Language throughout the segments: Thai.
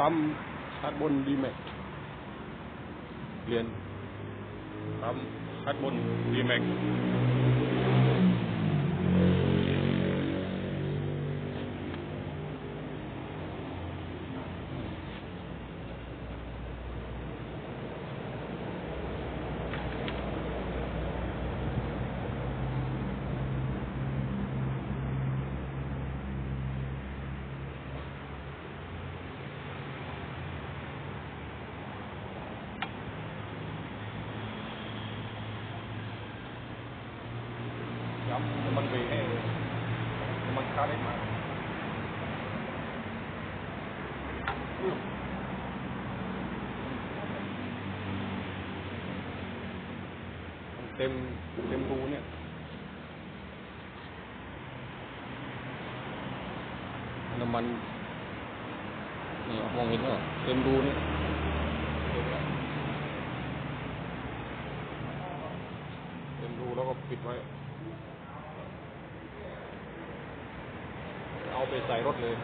ปั๊มคาร์บอนดีแม็กเรียนปั๊มคาร์บอนดีแม็ก ย้ำน้ำมันเบรกให้น้ำมันคาร์ดได้มาอืมมันเต็มเต็มรูเนี่ย น้ำมันนี่มองเห็นว่าเต็มรูเนี่ยเต็มรูแล้วก็ปิดไว้ เอาไปใส่รถเลย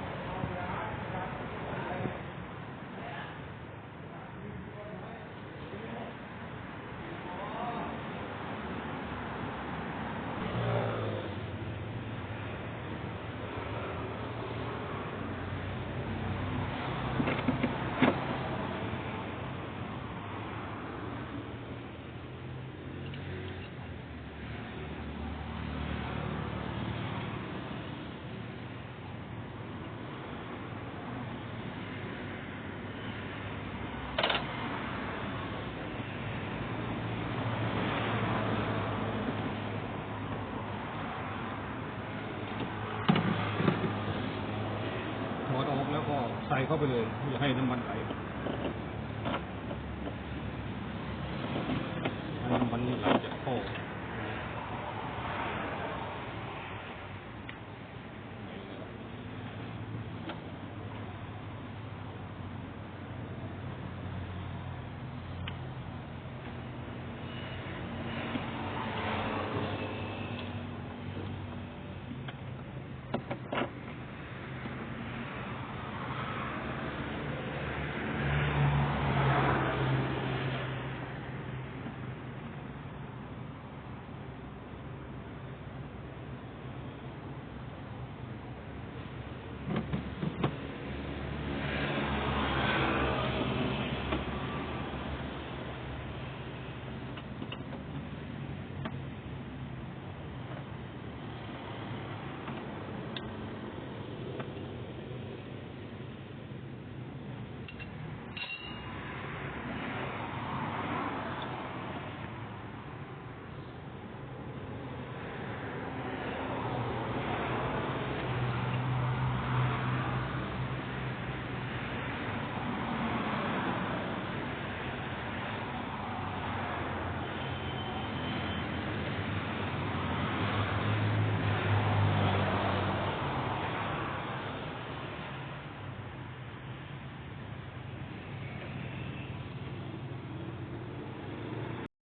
他不就าไปเล